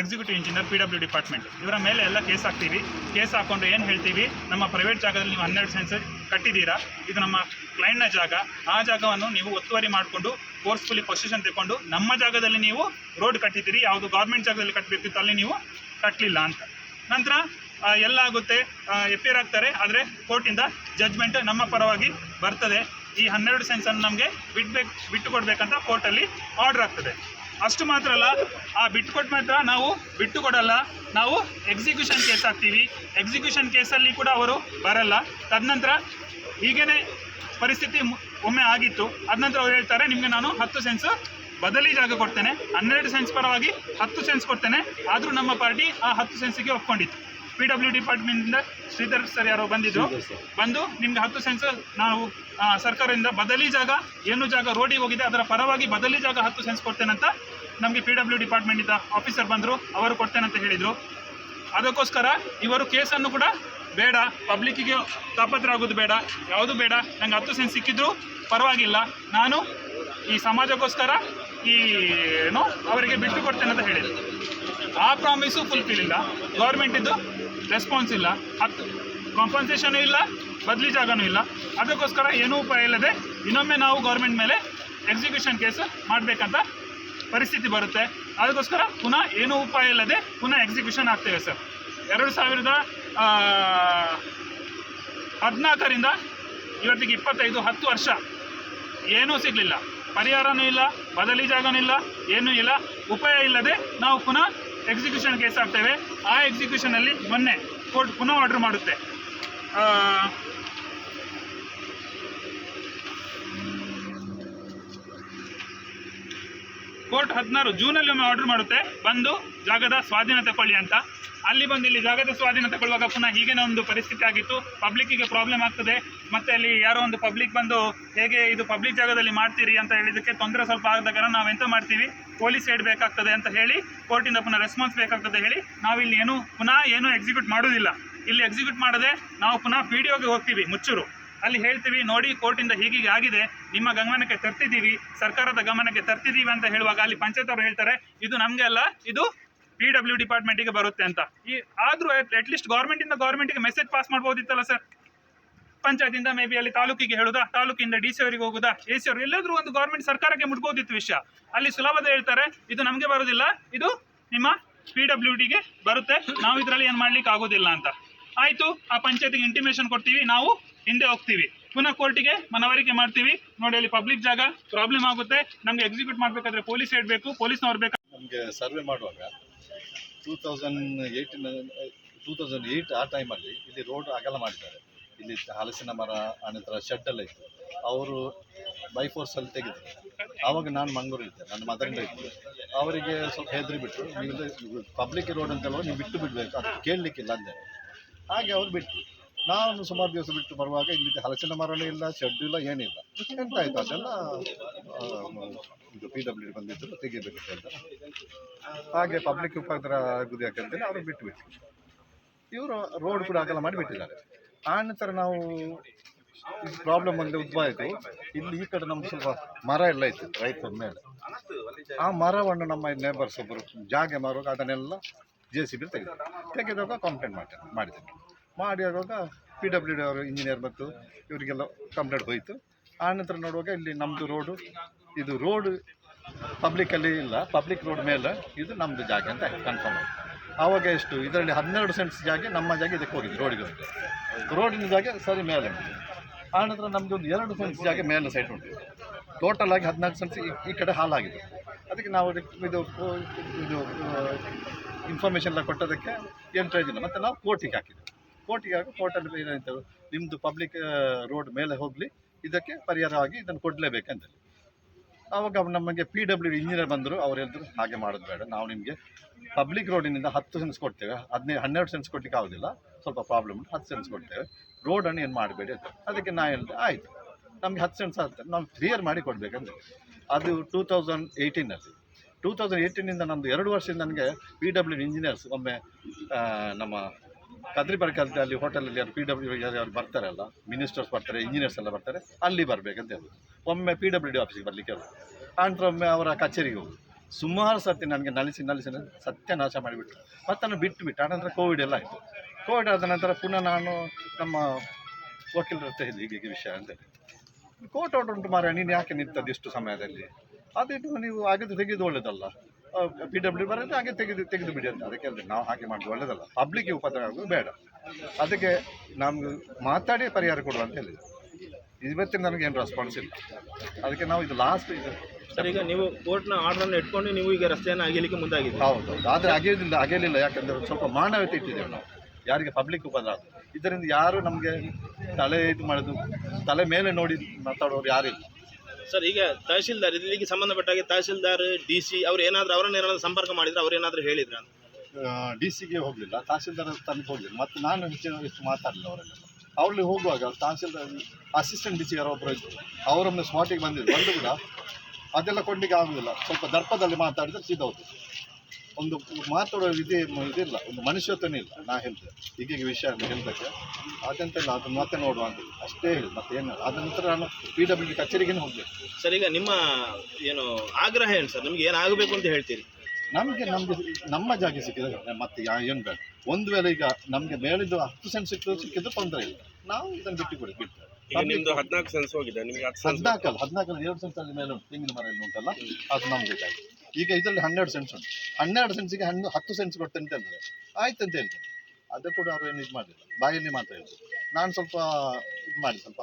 executive engineer P W department ಇವರ ಮೇಲೆ ಎಲ್ಲ ಕೇಸ್ ಹಾಕ್ತೀವಿ. ಕೇಸ್ ಹಾಕೊಂಡು ಏನು ಹೇಳ್ತೀವಿ? ನಮ್ಮ ಪ್ರೈವೇಟ್ ಜಾಗದಲ್ಲಿ ನೀವು ಹನ್ನೆರಡು ಸೆನ್ಸ್ ಕಟ್ಟಿದ್ದೀರಾ? ಇದು ನಮ್ಮ ಕ್ಲೈಂಟ್ನ ಜಾಗ. ಆ ಜಾಗವನ್ನು ನೀವು ಒತ್ತುವರಿ ಮಾಡಿಕೊಂಡು ಫೋರ್ಸ್ಫುಲಿ ಪೊಸಿಷನ್ ತಗೊಂಡು ನಮ್ಮ ಜಾಗದಲ್ಲಿ ನೀವು ರೋಡ್ ಕಟ್ಟಿದ್ದೀರಿ. ಯಾವುದು ಗೌರ್ಮೆಂಟ್ ಜಾಗದಲ್ಲಿ ಕಟ್ಟಬೇಕಿತ್ತು ಅಲ್ಲಿ ನೀವು ಕಟ್ಟಲಿಲ್ಲ ಅಂತ. ನಂತರ ಎಲ್ಲ ಆಗುತ್ತೆ. ಎಪ್ಪೇರ್ ಆಗ್ತಾರೆ. ಆದರೆ ಕೋರ್ಟಿಂದ ಜಜ್ಮೆಂಟ್ ನಮ್ಮ ಪರವಾಗಿ ಬರ್ತದೆ. ಈ ಹನ್ನೆರಡು ಸೆನ್ಸನ್ನು ನಮಗೆ ಬಿಡ್ಬೇಕು ಬಿಟ್ಟು ಕೊಡಬೇಕಂತ ಕೋರ್ಟಲ್ಲಿ ಆರ್ಡರ್ ಆಗ್ತದೆ. ಅಷ್ಟು ಮಾತ್ರ ಅಲ್ಲ, ಆ ಬಿಟ್ಕೊಟ್ಟು ಮಾತ್ರ ನಾವು ಬಿಟ್ಟು ಕೊಡಲ್ಲ. ನಾವು ಎಕ್ಸಿಕ್ಯೂಷನ್ ಕೇಸ್ ಹಾಕ್ತೀವಿ. ಎಕ್ಸಿಕ್ಯೂಷನ್ ಕೇಸಲ್ಲಿ ಕೂಡ ಅವರು ಬರಲ್ಲ. ತದನಂತರ ಹೀಗೇನೆ ಪರಿಸ್ಥಿತಿ ಒಮ್ಮೆ ಆಗಿತ್ತು. ಅದನಂತರ ಅವ್ರು ಹೇಳ್ತಾರೆ, ನಿಮಗೆ ನಾನು ಹತ್ತು ಸೆನ್ಸ್ ಬದಲಿ ಜಾಗ ಕೊಡ್ತೇನೆ. ಹನ್ನೆರಡು ಸೆನ್ಸ್ ಪರವಾಗಿ ಹತ್ತು ಸೆನ್ಸ್ ಕೊಡ್ತೇನೆ. ಆದರೂ ನಮ್ಮ ಪಾರ್ಟಿ ಆ ಹತ್ತು ಸೆನ್ಸಿಗೆ ಒಪ್ಕೊಂಡಿತ್ತು. ಪಿ ಡಬ್ಲ್ಯೂ ಡಿಪಾರ್ಟ್ಮೆಂಟಿಂದ ಶ್ರೀಧರ್ ಸರ್ ಯಾರೋ ಬಂದಿದ್ರು. ಬಂದು ನಿಮ್ಗೆ ಹತ್ತು ಸೆನ್ಸ್ ನಾವು ಸರ್ಕಾರದಿಂದ ಬದಲಿ ಜಾಗ ಏನು ಜಾಗ ರೋಡಿಗೆ ಹೋಗಿದೆ ಅದರ ಪರವಾಗಿ ಬದಲಿ ಜಾಗ ಹತ್ತು ಸೆನ್ಸ್ ಕೊಡ್ತೇನಂತ ನಮಗೆ ಪಿ ಡಬ್ಲ್ಯೂ ಡಿಪಾರ್ಟ್ಮೆಂಟಿಂದ ಆಫೀಸರ್ ಬಂದರು ಅವರು ಕೊಡ್ತೇನಂತ ಹೇಳಿದರು. ಅದಕ್ಕೋಸ್ಕರ ಇವರು ಕೇಸನ್ನು ಕೂಡ ಬೇಡ ಪಬ್ಲಿಕ್ಕಿಗೆ ತಾಪತ್ರ ಆಗೋದು ಬೇಡ ಯಾವುದು ಬೇಡ ನಂಗೆ ಹತ್ತು ಸೆನ್ಸ್ ಸಿಕ್ಕಿದ್ರು ಪರವಾಗಿಲ್ಲ. ನಾನು ಈ ಸಮಾಜಕ್ಕೋಸ್ಕರ ಈ ಏನು ಅವರಿಗೆ ಬಿಟ್ಟು ಕೊಡ್ತೇನೆ ಅಂತ ಹೇಳಿದ್ರು. ಆ ಪ್ರಾಮಿಸು ಫುಲ್ಫಿಲ್ ಇಲ್ಲ. ಗೌರ್ಮೆಂಟಿದ್ದು ರೆಸ್ಪಾನ್ಸ್ ಇಲ್ಲ. ಹತ್ತು ಕಾಂಪನ್ಸೇಷನೂ ಇಲ್ಲ, ಬದಲಿ ಜಾಗನೂ ಇಲ್ಲ. ಅದಕ್ಕೋಸ್ಕರ ಏನೂ ಉಪಾಯ ಇಲ್ಲದೆ ಇನ್ನೊಮ್ಮೆ ನಾವು ಗೌರ್ಮೆಂಟ್ ಮೇಲೆ ಎಕ್ಸಿಕ್ಯೂಷನ್ ಕೇಸ್ ಮಾಡಬೇಕಂತ ಪರಿಸ್ಥಿತಿ ಬರುತ್ತೆ. ಅದಕ್ಕೋಸ್ಕರ ಪುನಃ ಏನೂ ಉಪಾಯ ಇಲ್ಲದೆ ಪುನಃ ಎಕ್ಸಿಕ್ಯೂಷನ್ ಆಗ್ತೇವೆ ಸರ್ ಎರಡು ಸಾವಿರದ ಹದಿನಾಲ್ಕರಿಂದ ಇವತ್ತಿಗೆ ಇಪ್ಪತ್ತೈದು, ಹತ್ತು ವರ್ಷ. ಏನೂ ಸಿಗಲಿಲ್ಲ. ಪರಿಹಾರನೂ ಇಲ್ಲ, ಬದಲಿ ಜಾಗನೂ ಇಲ್ಲ, ಏನೂ ಇಲ್ಲ. ಉಪಾಯ ಇಲ್ಲದೆ ನಾವು ಪುನಃ ಎಕ್ಸಿಕ್ಯೂಷನ್ ಕೇಸ್ ಆಗ್ತೇವೆ. ಆ ಎಕ್ಸಿಕ್ಯೂಷನಲ್ಲಿ ಮೊನ್ನೆ ಕೋರ್ಟ್ ಪುನಃ ಆರ್ಡರ್ ಮಾಡುತ್ತೆ. ಕೋರ್ಟ್ ಹದಿನಾರು ಜೂನಲ್ಲಿ ಒಮ್ಮೆ ಆರ್ಡರ್ ಮಾಡುತ್ತೆ. ಬಂದು ಜಾಗದ ಸ್ವಾಧೀನ ತಗೊಳ್ಳಿ ಅಂತ. ಅಲ್ಲಿ ಬಂದು ಇಲ್ಲಿ ಜಾಗದ ಸ್ವಾಧೀನ ತಗೊಳ್ಳುವಾಗ ಪುನಃ ಹೀಗೇನೆ ಒಂದು ಪರಿಸ್ಥಿತಿ ಆಗಿತ್ತು. ಪಬ್ಲಿಕ್ಕಿಗೆ ಪ್ರಾಬ್ಲಮ್ ಆಗ್ತದೆ. ಮತ್ತೆ ಅಲ್ಲಿ ಯಾರೋ ಒಂದು ಪಬ್ಲಿಕ್ ಬಂದು, ಹೇಗೆ ಇದು ಪಬ್ಲಿಕ್ ಜಾಗದಲ್ಲಿ ಮಾಡ್ತೀರಿ? ಅಂತ ಹೇಳಿದಕ್ಕೆ ತೊಂದರೆ ಸ್ವಲ್ಪ ಆಗದಾಗ ನಾವು ಎಂತ ಮಾಡ್ತೀವಿ? ಪೊಲೀಸ್ ಏಡ್ ಬೇಕಾಗ್ತದೆ ಅಂತ ಹೇಳಿ ಕೋರ್ಟಿಂದ ಪುನಃ ರೆಸ್ಪಾನ್ಸ್ ಬೇಕಾಗ್ತದೆ ಹೇಳಿ ನಾವಿಲ್ಲಿ ಏನು, ಪುನಃ ಏನು ಎಕ್ಸಿಕ್ಯೂಟ್ ಮಾಡೋದಿಲ್ಲ ಇಲ್ಲಿ ಎಕ್ಸಿಕ್ಯೂಟ್ ಮಾಡದೆ ನಾವು ಪುನಃ ಪಿ ಡಿ ಹೋಗ್ತೀವಿ, ಮುಚ್ಚೂರು. ಅಲ್ಲಿ ಹೇಳ್ತೀವಿ, ನೋಡಿ, ಕೋರ್ಟಿಂದ ಹೀಗೀಗೆ ಆಗಿದೆ. ನಿಮ್ಮ ಗಮನಕ್ಕೆ ತರ್ತಿದ್ದೀವಿ. ಸರ್ಕಾರದ ಗಮನಕ್ಕೆ ತರ್ತಿದ್ದೀವಿ ಅಂತ ಹೇಳುವಾಗ ಅಲ್ಲಿ ಪಂಚಾಯತ್ ಅವರು ಹೇಳ್ತಾರೆ, ಇದು ನಮಗೆ ಅಲ್ಲ, ಇದು ಪಿ ಡಬ್ಲ್ಯೂ ಡಿಪಾರ್ಟ್ಮೆಂಟಿಗೆ ಬರುತ್ತೆ ಅಂತ. ಈ ಆದರೂ ಅಟ್ಲೀಸ್ಟ್ ಗೌರ್ಮೆಂಟಿಂದ ಗೌರ್ಮೆಂಟಿಗೆ ಮೆಸೇಜ್ ಪಾಸ್ ಮಾಡ್ಬೋದಿತ್ತಲ್ಲ ಸರ್ ಪಂಚಾಯತಿಂದ ಮೇ ಬಿ ಅಲ್ಲಿ ತಾಲೂಕಿಗೆ ಹೇಳುದ ತಾಲೂಕಿಂದ ಡಿ ಸಿ ಅವರಿಗೆ ಹೋಗುದಾ ಎ ಸಿ ಅವರು ಎಲ್ಲಾದ್ರೂ ಒಂದು ಗೌರ್ಮೆಂಟ್ ಸರ್ಕಾರಕ್ಕೆ ಮುಟ್ಬೋದಿತ್ತು ವಿಷಯ. ಅಲ್ಲಿ ಸುಲಭದ ಹೇಳ್ತಾರೆ, ಇದು ನಮಗೆ ಬರೋದಿಲ್ಲ, ಇದು ನಿಮ್ಮ ಪಿ ಡಬ್ಲ್ಯೂ ಡಿಗೆ ಬರುತ್ತೆ. ನಾವು ಇದರಲ್ಲಿ ಏನು ಮಾಡ್ಲಿಕ್ಕೆ ಆಗೋದಿಲ್ಲ ಅಂತ. ಆಯಿತು, ಆ ಪಂಚಾಯತಿಗೆ ಇಂಟಿಮೇಷನ್ ಕೊಡ್ತೀವಿ. ನಾವು ಹಿಂದೆ ಹೋಗ್ತೀವಿ. ಪುನಃ ಕೋರ್ಟಿಗೆ ಮನವರಿಕೆ ಮಾಡ್ತೀವಿ. ನೋಡಿ, ಅಲ್ಲಿ ಪಬ್ಲಿಕ್ ಜಾಗ ಪ್ರಾಬ್ಲಮ್ ಆಗುತ್ತೆ. ನಮ್ಗೆ ಎಕ್ಸಿಕ್ಯೂಟ್ ಮಾಡಬೇಕಾದ್ರೆ ಪೊಲೀಸ್ ಹೇಳ್ಬೇಕು ಪೊಲೀಸ್ನವ್ರು ಬೇಕು? ನಮಗೆ ಸರ್ವೆ ಮಾಡುವಾಗ ಟೂ ತೌಸಂಡ್ ಏಯ್ಟಿನ ಟೂ ತೌಸಂಡ್ ಏಯ್ಟ್ ಆ ಟೈಮಲ್ಲಿ ಇಲ್ಲಿ ರೋಡ್ ಅಗಲ ಮಾಡಿದ್ದಾರೆ. ಇಲ್ಲಿ ಹಲಸಿನ ಮರ, ಆನಂತರ ಶೆಡ್ ಎಲ್ಲ ಇತ್ತು. ಅವರು ಬೈ ಫೋರ್ಸಲ್ಲಿ ತೆಗೆದ್ರು. ಆವಾಗ ನಾನು ಮಂಗಳೂರು ಇದ್ದೆ ನನ್ನ ಮದರಿಂದ ಇದ್ದೆ. ಅವರಿಗೆ ಸ್ವಲ್ಪ ಹೆದರಿ ಬಿಟ್ಟು ನೀವು ಪಬ್ಲಿಕ್ ರೋಡ್ ಅಂತೆಲ್ಲ ನೀವು ಬಿಟ್ಟು ಬಿಡಬೇಕು. ಅದು ಕೇಳಲಿಕ್ಕಿಲ್ಲ ಅಂದೆ. ಹಾಗೆ ಅವ್ರು ಬಿಟ್ಟು ನಾನು ಸುಮಾರು ದಿವಸ ಬಿಟ್ಟು ಬರುವಾಗ ಇಲ್ಲಿ ಹಲಸಿನ ಮರನೇ ಇಲ್ಲ ಶೆಡ್ ಇಲ್ಲ ಏನಿಲ್ಲ ಎಂತ ಆಯಿತು ಅದೆಲ್ಲ ಆ, ಇದು ಪಿ ಡಬ್ಲ್ಯೂ ಬಂದಿದ್ದರು ತೆಗಿಬೇಕು ಅಂತ ಹಾಗೆ ಪಬ್ಲಿಕ್ ಉಪದ್ರ ಆಗುದು ಯಾಕಂತೇಳಿ ಅವರು ಬಿಟ್ಟು ಬಿಟ್ಟು ಇವರು ರೋಡ್ ಕೂಡ ಅಗಲ ಮಾಡಿಬಿಟ್ಟಿದ್ದಾರೆ. ಆ ನಂತರ ನಾವು ಪ್ರಾಬ್ಲಮ್ ಒಂದು ಉದ್ಭವ ಆಯಿತು. ಇಲ್ಲಿ ಈ ಕಡೆ ನಮ್ಗೆ ಸ್ವಲ್ಪ ಮರ ಎಲ್ಲ ಇತ್ತು ರೈತರ ಮೇಲೆ. ಆ ಮರವನ್ನು ನಮ್ಮ ನೇಬರ್ಸ್ ಒಬ್ಬರು ಜಾಗೆ ಮಾರುವಾಗ ಅದನ್ನೆಲ್ಲ ಜೆ ಸಿ ಬಿ ತೆಗೆದು ತೆಗೆದಾಗ ಕಂಪ್ಲೇಂಟ್ ಮಾಡ್ತೇನೆ ಮಾಡಿದ್ದೇನೆ ಮಾಡಿ ಆಗುವಾಗ ಪಿ ಡಬ್ಲ್ಯೂ ಡಿ ಅವರು ಇಂಜಿನಿಯರ್ ಮತ್ತು ಇವರಿಗೆಲ್ಲ ಕಂಪ್ಲೇಂಟ್ ಹೋಯಿತು. ಆ ನಂತರ ನೋಡುವಾಗ ಇಲ್ಲಿ ನಮ್ಮದು ರೋಡು ಇದು ರೋಡ್ ಪಬ್ಲಿಕಲ್ಲಿ ಇಲ್ಲ. ಪಬ್ಲಿಕ್ ರೋಡ್ ಮೇಲೆ ಇದು ನಮ್ಮದು ಜಾಗ ಅಂತ ಕನ್ಫರ್ಮ್ ಆಯಿತು. ಆವಾಗ ಎಷ್ಟು? ಇದರಲ್ಲಿ ಹನ್ನೆರಡು ಸೆಂಟ್ಸ್ ಜಾಗ ನಮ್ಮ ಜಾಗ ಇದಕ್ಕೆ ಹೋಗಿದ್ದು ರೋಡಿಗೆ ಹೋಗಿದೆ ರೋಡಿನ ಜಾಗ ಸರಿ ಮೇಲೆ ಉಂಟು. ಆ ನಂತರ ನಮ್ಮದು ಒಂದು ಎರಡು ಸೆಂಟ್ಸ್ ಜಾಗ ಮೇಲೆ ಸೈಡ್ ಉಂಟು. ಟೋಟಲ್ ಆಗಿ ಹದಿನಾಲ್ಕು ಸೆಂಟ್ಸ್ ಈ- ಕಡೆ ಹಾಲಾಗಿದೆ ಅದಕ್ಕೆ ನಾವು ಇದು ಇದು ಇನ್ಫಾರ್ಮೇಷನ್ ಎಲ್ಲ ಕೊಟ್ಟದಕ್ಕೆ ಇಲ್ಲ ಮತ್ತು ನಾವು ಕೋರ್ಟಿಗೆ ಹಾಕಿದ್ವಿ ಕೋರ್ಟಿಗೆ ಹಾಕಿ ಕೋರ್ಟಲ್ಲಿ ಏನಂತ ನಿಮ್ಮದು ಪಬ್ಲಿಕ್ ರೋಡ್ ಮೇಲೆ ಹೋಗಲಿ, ಇದಕ್ಕೆ ಪರಿಹಾರವಾಗಿ ಇದನ್ನು ಕೊಡಲೇಬೇಕಂತ ಆವಾಗ ನಮಗೆ ಪಿ ಡಬ್ಲ್ಯೂ ಇಂಜಿನಿಯರ್ ಬಂದರು, ಅವ್ರು ಹೇಳಿದ್ರು, ಹಾಗೆ ಮಾಡೋದು ಬೇಡ. ನಾವು ನಿಮಗೆ ಪಬ್ಲಿಕ್ ರೋಡಿನಿಂದ ಹತ್ತು ಸೆನ್ಸ್ ಕೊಡ್ತೇವೆ. ಹದಿನೈದು ಹನ್ನೆರಡು ಸೆನ್ಸ್ ಕೊಡ್ಲಿಕ್ಕೆ ಆಗೋದಿಲ್ಲ. ಸ್ವಲ್ಪ ಪ್ರಾಬ್ಲಮ್ ಉಂಟು, ಹತ್ತು ಸೆನ್ಸ್ ಕೊಡ್ತೇವೆ. ರೋಡನ್ನು ಏನು ಮಾಡಬೇಡಿ ಅಂತ. ಅದಕ್ಕೆ ನಾ ಹೇಳಿದೆ, ಆಯಿತು. ನಮಗೆ ಹತ್ತು ಸೆನ್ಸ್ ಆಗ್ತದೆ ನಾವು ಕ್ಲಿಯರ್ ಮಾಡಿ ಕೊಡಬೇಕಂದ್ರೆ ಅದು ಟೂ ತೌಸಂಡ್ ಏಯ್ಟೀನಲ್ಲಿ ಟೂ ತೌಸಂಡ್ ಏಯ್ಟೀನಿಂದ ನಮ್ಮದು ಎರಡು ವರ್ಷದಿಂದ ನನಗೆ ಪಿ ಡಬ್ಲ್ಯೂ ಇಂಜಿನಿಯರ್ಸ್ ಒಮ್ಮೆ ನಮ್ಮ ಕದ್ರಿ ಬರ್ಕಲ್ಲಿ ಅಲ್ಲಿ ಹೋಟೆಲಲ್ಲಿ ಯಾರು ಪಿ ಡಬ್ಲ್ಯೂ ಯಾರು ಬರ್ತಾರಲ್ಲ ಮಿನಿಸ್ಟರ್ಸ್ ಬರ್ತಾರೆ ಇಂಜಿನಿಯರ್ಸ್ ಎಲ್ಲ ಬರ್ತಾರೆ, ಅಲ್ಲಿ ಬರಬೇಕಂತ ಹೇಳಿ ಒಮ್ಮೆ ಪಿ ಡಬ್ಲ್ಯೂ ಡಿ ಆಫೀಸಿಗೆ ಬರಲಿಕ್ಕೆ ಹೇಳಿ ಆನಂತರ ಒಮ್ಮೆ ಅವರ ಕಚೇರಿಗೆ ಹೋಗಿ ಸುಮಾರು ಸರ್ತಿ ನನಗೆ ನಲಿಸಿ ನಲಿಸಿ ಸತ್ಯ ನಾಶ ಮಾಡಿಬಿಟ್ಟು ಮತ್ತು ನಾನು ಬಿಟ್ಟು ಬಿಟ್ಟು, ಆನಂತರ ಕೋವಿಡ್ ಎಲ್ಲ ಆಯಿತು. ಕೋವಿಡ್ ಆದ ನಂತರ ಪುನಃ ನಾನು ನಮ್ಮ ವಕೀಲರ ಹತ್ರ ಹೇಳಿದೆ, ಹೀಗೆ ವಿಷಯ ಅಂತ ಕೋರ್ಟ್ ಆರ್ಡರ್ ಉಂಟು ಮಾರ ನೀನು ಯಾಕೆ ನಿಂತದ್ದು ಇಷ್ಟು ಸಮಯದಲ್ಲಿ? ಅದಿಟ್ಟು ನೀವು ಆಗಿದ್ದು ತೆಗೆದು ಒಳ್ಳೇದಲ್ಲ. ಪಿ ಡಬ್ಲ್ಯೂ ಬರೋದು ಹಾಗೆ ತೆಗೆದು ತೆಗೆದು ಬಿಡಿ ಅಂತ. ಅದಕ್ಕೆ ಅಂದರೆ ನಾವು ಹಾಗೆ ಮಾಡೋದು ಒಳ್ಳೆಯದಲ್ಲ ಪಬ್ಲಿಕ್ಗೆ ಉಪದ್ರ ಆಗೋದು ಬೇಡ. ಅದಕ್ಕೆ ನಮ್ಗೆ ಮಾತಾಡಿ ಪರಿಹಾರ ಕೊಡುವ ಅಂತ ಹೇಳಿದೆ ಇವತ್ತಿನ ನನಗೆ ಏನು ರೆಸ್ಪಾನ್ಸ್ ಇಲ್ಲ. ಅದಕ್ಕೆ ನಾವು ಇದು ಲಾಸ್ಟ್ ಇದು ಸರ್ ಈಗ ನೀವು ಕೋರ್ಟ್ನ ಆರ್ಡರ್ನ ಇಟ್ಕೊಂಡು ನೀವು ಈಗ ರಸ್ತೆಯನ್ನು ಅಗಿಲಿಕ್ಕೆ ಮುಂದಾಗಿದೆ ಹೌದು ಆದರೆ ಅಗೆಯೋದಿಲ್ಲ ಅಗೆಯಲಿಲ್ಲ. ಯಾಕಂದರೆ ಸ್ವಲ್ಪ ಮಾನವತೆ ಇಟ್ಟಿದ್ದೇವೆ ನಾವು. ಯಾರಿಗೆ ಪಬ್ಲಿಕ್ ಉಪದ್ರ ಇದರಿಂದ ಯಾರು ನಮಗೆ ತಲೆ ಇದು ಮಾಡೋದು ತಲೆ ಮೇಲೆ ನೋಡಿ ಮಾತಾಡೋರು ಯಾರಿಲ್ಲ. ಸರ್, ಈಗ ತಹಶೀಲ್ದಾರ್, ಇಲ್ಲಿಗೆ ಸಂಬಂಧಪಟ್ಟ ಹಾಗೆ ತಹಶೀಲ್ದಾರ್ ಡಿ ಸಿ ಅವ್ರು ಏನಾದರೂ ಅವರನ್ನ ಏನಾದರೂ ಸಂಪರ್ಕ ಮಾಡಿದ್ರೆ ಅವ್ರು ಏನಾದರೂ ಹೇಳಿದ್ರ? ಡಿ ಸಿಗೆ ಹೋಗಲಿಲ್ಲ ತಹಸೀಲ್ದಾರ್ ತನಕ ಹೋಗಲಿಲ್ಲ, ಮತ್ತು ನಾನು ಹೆಚ್ಚಿನ ಹೆಚ್ಚು ಮಾತಾಡಲಿಲ್ಲ ಅವರೆಲ್ಲ ಅವ್ರಲ್ಲಿ ಹೋಗುವಾಗ ತಹಸೀಲ್ದಾರ್ ಅಸಿಸ್ಟೆಂಟ್ ಡಿ ಸಿ ಯಾರೋ ಒಬ್ಬರು ಇದ್ದರು ಅವರೊಮ್ಮೆ ಸ್ಪಾಟಿಗೆ ಬಂದಿದ್ರು, ಬಂದು ಕೂಡ ಅದೆಲ್ಲ ಕೊಡಲಿಕ್ಕೆ ಆಗುದಿಲ್ಲ, ಸ್ವಲ್ಪ ದರ್ಪದಲ್ಲಿ ಮಾತಾಡಿದ್ರೆ ಸಿದ್ಧ ಹೋಗ್ತದೆ ಒಂದು ಮಾತಾಡೋ ಇದೇ ಇದಿಲ್ಲ ಒಂದು ಮನುಷ್ಯತ್ವನೇ ಇಲ್ಲ ನಾ ಈಗ ಈಗೀಗ ವಿಷಯ ಹೇಳ್ಬೇಕು ಇಲ್ಲ ಅದು ಮತ್ತೆ ನೋಡುವ ಅಂತ ಅಷ್ಟೇ ಹೇಳಿ ಮತ್ತೆ ಏನು ಅದ ನಂತರ ನಾನು ಪಿ ಡಬ್ಲ್ಯೂ ಡಿ ಕಚೇರಿಗೇನೆ ಹೋಗಬೇಕು. ಸರ್ ಈಗ ನಿಮ್ಮ ಏನು ಆಗ್ರಹ ಏನು ಸರ್? ನಿಮ್ಗೆ ಏನಾಗಬೇಕು ಅಂತ ಹೇಳ್ತೀರಿ? ನಮಗೆ ನಮ್ಗೆ ನಮ್ಮ ಜಾಗ ಸಿಕ್ಕಿದ್ರೆ ಮತ್ತೆ ಯಾ ಏನು ಬೇಡ. ಒಂದು ವೇಳೆ ಈಗ ನಮಗೆ ಮೇಲಿದ್ದು ಹತ್ತು ಸೆಂಟ್ ಸಿಕ್ಕಿದ್ರು ಸಿಕ್ಕಿದ್ರೆ ತೊಂದರೆ ಇಲ್ಲ. ನಾವು ಇದನ್ನು ಬಿಟ್ಟು ಕೊಡಿ ಬಿಟ್ಟು. ನಿಮ್ದು ಹದಿನಾಲ್ಕು ಸೆನ್ಸ್ ಹೋಗಿದೆ ನಿಮಗೆ ಸೆನ್ಸ್ ಹದಿನಾಲ್ಕಲ್ಲ ಹದಿನಾಲ್ಕಲ್ಲಿ ಎರಡು ಸೆನ್ಸ್ ಅಲ್ಲಿ ಮೇಲೆ ಉಂಟು. ತೆಂಗಿನ ಮರ ಉಂಟಲ್ಲ? ಅದು ನಮ್ಗೆ ಬೇಕಾಗಿ ಈಗ ಇದರಲ್ಲಿ ಹನ್ನೆರಡು ಸೆನ್ಸ್ ಉಂಟು. ಹನ್ನೆರಡು ಸೆನ್ಸಿಗೆ ಹಣ್ಣು ಹತ್ತು ಸೆನ್ಸ್ ಕೊಡ್ತೇನೆ ಅಂತ ಹೇಳಿದ್ರೆ ಆಯ್ತು ಅಂತ ಹೇಳ್ತಾರೆ. ಅದೇ ಕೂಡ ಅವರು ಏನು ಇದು ಮಾಡಲಿಲ್ಲ ಬಾಯಲ್ಲಿ ಮಾತ್ರ ಹೇಳಿದ್ರು ನಾನು ಸ್ವಲ್ಪ ಇದು ಮಾಡಿ ಸ್ವಲ್ಪ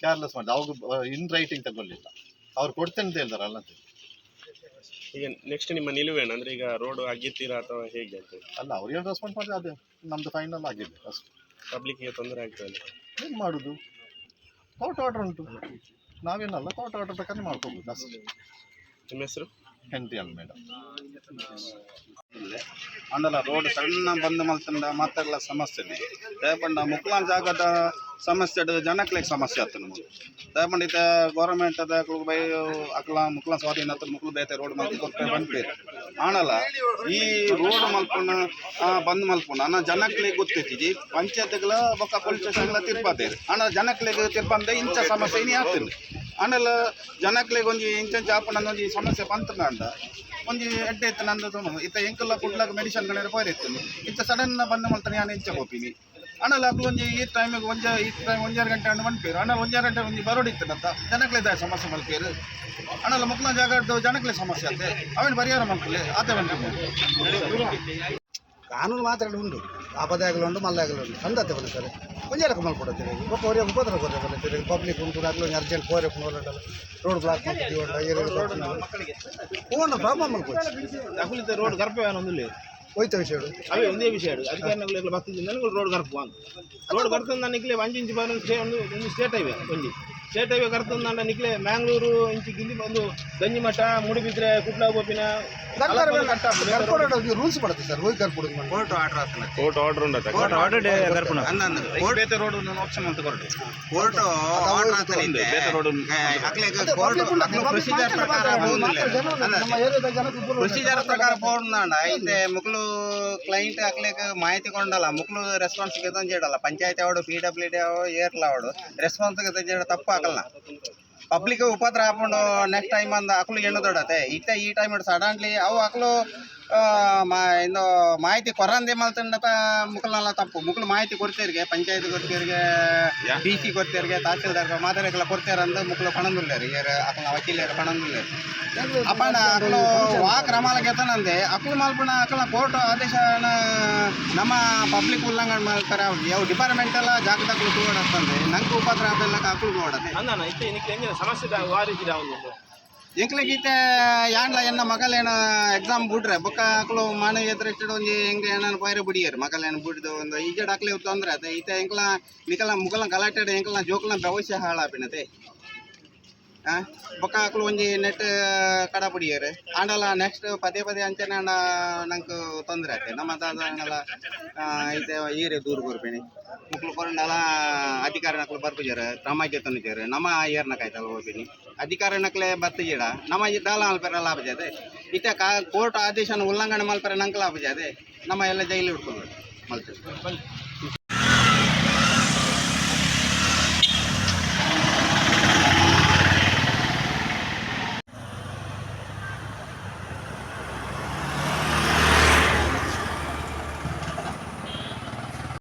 ಕೇರ್ಲೆಸ್ ಮಾಡಿ. ಅವಾಗ ಇನ್ ರೈಟಿಂಗ್ ತಗೊಳ್ಳಿಲ್ಲ. ಅವ್ರು ಕೊಡ್ತೇನೆ ಅಂತ ಹೇಳ್ತಾರಲ್ಲ ಅಂತ ಈಗ ನೆಕ್ಸ್ಟ್ ನಿಮ್ಮ ನಿಲುವೇನು? ಅಂದ್ರೆ ಈಗ ರೋಡ್ ಆಗಿರ್ತೀರಾ ಅಥವಾ ಹೇಗೆ ಅಂತ ಅಲ್ಲ ಅವ್ರು ಏನು ರೆಸ್ಪಾನ್ಸ್ ಮಾಡಿದ್ರೆ ಅದೇ. ನಮ್ದು ಫೈನಲ್ ಆಗಿದೆ ಅಷ್ಟು. ಪಬ್ಲಿಕ್ಗೆ ತೊಂದರೆ ಆಗ್ತದೆ ಏನು ಮಾಡೋದು? ಕೋರ್ಟ್ ಆರ್ಡರ್ ಉಂಟು. ನಾವೇನಲ್ಲ ಕೋರ್ಟ್ ಆರ್ಡರ್ ಪ್ರಕಾರ ಮಾಡ್ಕೋಬೋದು ಅಷ್ಟೇ. ನಿಮ್ಮ ಹೆಸರು? ಹೆಂಡತಿ ಅಲ್ಲ ಮೇಡಮ್. ಅಂಡಲ ರೋಡ್ ಸಣ್ಣ ಬಂದ್ ಮಲ್ತಂಡ ಮತ್ತೆಲ್ಲ ಸಮಸ್ಯೆನೆ. ದಯಪಂಡ ಮುಕ್ಲಾನ್ ಜಾಗದ ಸಮಸ್ಯೆ ಜನಕ್ಲೆಗ್ ಸಮಸ್ಯೆ ಆತು ನಮಗೆ ದಯಪಂಡ ಇತ್ತ ಗೌರ್ಮೆಂಟ್ ಅದ ಬೈ ಅಕ್ಲ, ಮುಕ್ಲ ಸ್ವಾಧೀನ ಆತು ಮುಕ್ಲು ಬೇತೆ ರೋಡ್ ಮಲ್ತಿ ಕೊಟ್ಟು ಬಂದ್ಪೇರು ಆನಲ ಈ ರೋಡ್ ಮಲ್ಪುಣ ಬಂದ್ ಮಲ್ಪುಣ ಅನ್ನ ಜನಕ್ಲೆಗ್ ಗೊತ್ತೈತಿ. ಪಂಚಾಯತ್ಗಳ ಬೊಕ್ಕ ಪೊಲೀಸ್ ಸ್ಟೇಷನ್ಗಳ ತಿರ್ಪಾತೇರು ಅಣ್ಣ ಜನಕ್ಲೆಗ್ ತಿರ್ಪಂದೆ ಇಂಚ ಸಮಸ್ಯೆ ಇನಿ ಆಗ್ತದೆ ಆಮೇಲೆ ಜನಕ್ಲೆಗ್ ಒಂಜಿ ಇಂಚ ಆಪಣ ಒಂಜಿ ಸಮಸ್ಯೆ ಪಂತಂಡ ಒಂಜಿ ಎಡ್ಡೆ ಇತ್ತು ನಂದು ಇತ್ತ ಎಂಕಲ್ಲ ಕುಡ್ಲಾಗ ಮೆಡಿಸಿನ್ ಗಣರ ಪೋರ್ ಸಡನ್ನ ಬಂದ ಮಾಡ್ತಾನೆ ನಾನು ಇಂಚ ಹೋಗ್ತೀನಿ ಅಣ್ಣಲ್ಲ ಅಕ್ಲು ಒಂಜಿ ಈ ಟೈಮಿಗೆ ಒಂಜ ಈ ಟೈಮ್ ಒಂಜಾರು ಗಂಟೆ ಹಣ್ಣು ಮನ್ಪೇರು ಅಣ್ಣ ಒಂಜಾರು ಗಂಟೆ ಒಂಜಿ ಬರೋಡಿತ್ತಂತ ಜನಕ್ಲೆ ಇದ್ದ ಸಮಸ್ಯೆ ಮಲ್ಪೇರು. ಅಣ್ಣಲ್ಲ ಮುಕ್ಲ ಜಾಗ ಜನಕ್ಲೆ ಸಮಸ್ಯೆ ಅಂತೆ ಅವನು ಪರಿಹಾರ ಮಲ್ಪಲೆ? ಆತ ಕಾನೂನು ಮಾತ್ರ ಉಂಟು. ಆಪದಾಗಲು ಉಂಡು ಮಲ್ಲಾಗಲು ಉಂಡು ಸಂದತ್ತೆ ಸರ್. ಒಂಜಾರಕ್ಕೆ ಮಲ್ಕೊಡತ್ತೀರಿ? ಒಬ್ಬ ಅವರಿಗೆ ಉಪದ್ರ ಕೊಡ್ರೆ ಬಲ್ಲತ್ತೀರಿ ಪಬ್ಲಿಕ್ ಉಂಟು ಆಗಲು ಅರ್ಜೆಂಟ್ ಕೋರೆ ನೋಡಲ್ಲ ರೋಡ್ ಬ್ಲಾಕ್ ಮಾಡ್ತೀವಿ ಫೋನ್ ಪ್ರಾಬ್ಲಮ್ ಮಲ್ಕೊಡ್ತೀವಿ ರೋಡ್ ಗರ್ಭ ಒಂದಿಲ್ಲ ಹೋಯ್ತ ವಿಷಯ ಅವೇ ಒಂದೇ ವಿಷಯ ಅಧಿಕಾರಿಗಳು ಬರ್ತಿದ್ದೀನಿ ನನಗೆ ರೋಡ್ ಗರ್ಭ ಅಂತ ರೋಡ್ ಗರ್ತಂದು ನಾನು ನಿಕ್ಲೆ ಒಂಜಿ ಇಂಚು ಬಾರಿ ಒಂದು ಒಂದು ಸ್ಟೇಟ್ ಹೈವೇ ಒಂಜಿ ಸ್ಟೇಟ್ ಹೈವೇ ಗರ್ತಂದು ನಾನು ನಿಕ್ಲೆ ಮ್ಯಾಂಗ್ಳೂರು ಇಂಚಿ ಗಿಲ್ಲಿ ಒಂದು ಗಂಜಿಮಠ ಮುಡಿಬಿದ್ರೆ కర్పూరం రూల్స్ పడుతుంది సార్ రోజు కర్పూరం కోర్టు ఆర్డర్ అవుతుంది కోర్టు ఆర్డర్ ఉండదు కోర్ట్ ఆర్డర్ కర్పూరం అన్న ಕೋರ್ಟ್ ಬೇತೆ ರೋಡ್ ಆಪ್ಷನ್ ಅಂತ ಕೊರಟು ಕೋರ್ಟ್ ಆರ್ಡರ್ ಆಗ್ತದೆ ಬೇತೆ ರೋಡ್ ಅಕ್ಲೆ ಕೋರ್ಟ್ ಪ್ರೊಸೀಜರ್ ಪ್ರಕಾರ ಪ್ರೊಸೀಜರ್ ಪ್ರಕಾರ ಪೋಂಡ ಐತೆ ಮುಕ್ಲು ಕ್ಲೈಂಟ್ ಅಕ್ಲೆಕ್ ಮಾಹಿತಿ ಕೊಂಡಲ್ಲ ಮುಕ್ಲು ರೆಸ್ಪಾನ್ಸ್ ಗೆದಂ చేయడಲ್ಲ పంచాయతీ ఆవిడ పీడబ్ల్యూడీ ఏర్ల ఆవిడ రెస్పాన్స్ గితం చేయడం తప్పు అకల్నా ಪಬ್ಲಿಕ್ ಉಪದ್ರ ಹಾಕೊಂಡು ನೆಕ್ಸ್ಟ್ ಟೈಮ್ ಅಂದ ಅಕ್ಲು ಎಣ್ಣು ದೊಡ್ಡತೆ ಇತ್ತ ಈ ಟೈಮ್ ಸಡನ್ಲಿ ಅವು ಅಕ್ಲು ಆ, ಮಾ ಇಂದು ಮಾಹಿತಿ ಕೊರಂದಿ ಮಲ್ತಂಡ ಮುಕ್ಕಲಲ್ಲ ತಪ್ಪು. ಮುಕ್ಕಳು ಮಾಹಿತಿ ಕೊಡ್ತೀರಿಗೆ ಪಂಚಾಯತ್ ಕೊಡ್ತೀರಿಗೆ ಡಿ ಸಿ ಕೊಡ್ತೀರಿಗೆ ತಹಸೀಲ್ದಾರ್ ಮಾದರಿಗೆಲ್ಲ ಕೊಡ್ತೀರಂದು ಮುಕ್ಕಳು ಪಣಂದುಲ್ಲೇರಿ. ಅಕ್ಕನ ವಕೀಲರು ಪಣಂದುಲ್ಲೇರಿ. ಅಪ್ಪಣ ಅಕ್ಲು ವಾ ಕ್ರಮಾಲ ಗೆತನಂದೆ ಅಕ್ಲು ಮಲ್ಪಣ ಅಕ್ಕಳ ಕೋರ್ಟ್ ಆದೇಶ ನಮ್ಮ ಪಬ್ಲಿಕ್ ಉಲ್ಲಂಘನೆ ಮಾಡ್ತಾರೆ. ಯಾವ ಡಿಪಾರ್ಟ್ಮೆಂಟ್ ಎಲ್ಲ ಜಾಗದಾಗ್ಲು ತೋಡತ್ತಂದೆ ನಂಗೆ ಉಪದ್ರ ಅದೆಲ್ಲ ನಿಕ್ಲೆ ಎಂಜಿನ ಸಮಸ್ಯೆ ಎಂಕ್ಲೆಗೀತೆ ಯಾಂಡ್ಲ ಎನ್ನ ಮಗಲೇನ ಎಕ್ಸಾಮ್ ಬಿಡ್ರೆ ಬೊಕ್ಕ ಅಕ್ಲು ಎದ್ರ ಇಟ್ಟು ಒಂದು ಹೆಂಗೆ ಏನಾನು ಬೈರೆ ಬಿಡಿಯರು? ಮಗಲೇನು ಬಿಡ್ದು ಒಂದು ಈಜಡ್ ಹಾಕ್ಲಿ ತೊಂದ್ರೆ ಅದೇ ಈತ ಎಂಕ್ಲ ನಿಕಲ ಮುಗಲ ಗಲಾಟೆ ಎಂಕ್ಲ ಜೋಕ್ಲ ಭವಿಷ್ಯ ಹಾಳಾಪಿನತೆ ಆ? ಬೊಕ್ಕ ಅಕ್ಲು ಒಂಜಿ ನೆಟ್ ಕಡ ಪುಡಿಯರು. ಆಂಡಲ ನೆಕ್ಸ್ಟ್ ಪದೇ ಪದೇ ಅಂಚನೆ ಆಂಡ ನಂಗೆ ತೊಂದರೆ ಆಯ್ತು ನಮ್ಮ ದಾದನಲ್ಲ ಇದೆ ಈರೆ ದೂರ ಬರ್ಬೇನಿ ಮುಕ್ಲು ಕೊರಂಡಲ ಅಧಿಕಾರ ನಕ್ಲು ಬರ್ಪುಜಾರ ಕ್ರಮಕ್ಕೆ ತಂದಿದ್ದಾರೆ. ನಮ್ಮ ಏರ್ನ ಕಾಯ್ತಲ್ಲ ಹೋಗ್ತೀನಿ ಅಧಿಕಾರ ನಕ್ಲೆ ಬತ್ತಿಜೀಡ ನಮ್ಮ ದಾಲ ಮಲ್ಪೆರ ಲಾಭ ಜಾದೆ ಇತ್ತೆ ಕಾ, ಕೋರ್ಟ್ ಆದೇಶನ ಉಲ್ಲಂಘನೆ ಮಲ್ಪೆರ ನಂಗೆ ಲಾಭ ಜಾದೆ ನಮ್ಮ ಎಲ್ಲ ಜೈಲಿ ಹಿಡ್ಕೊಂಡು ಮಲ್ತೇವೆ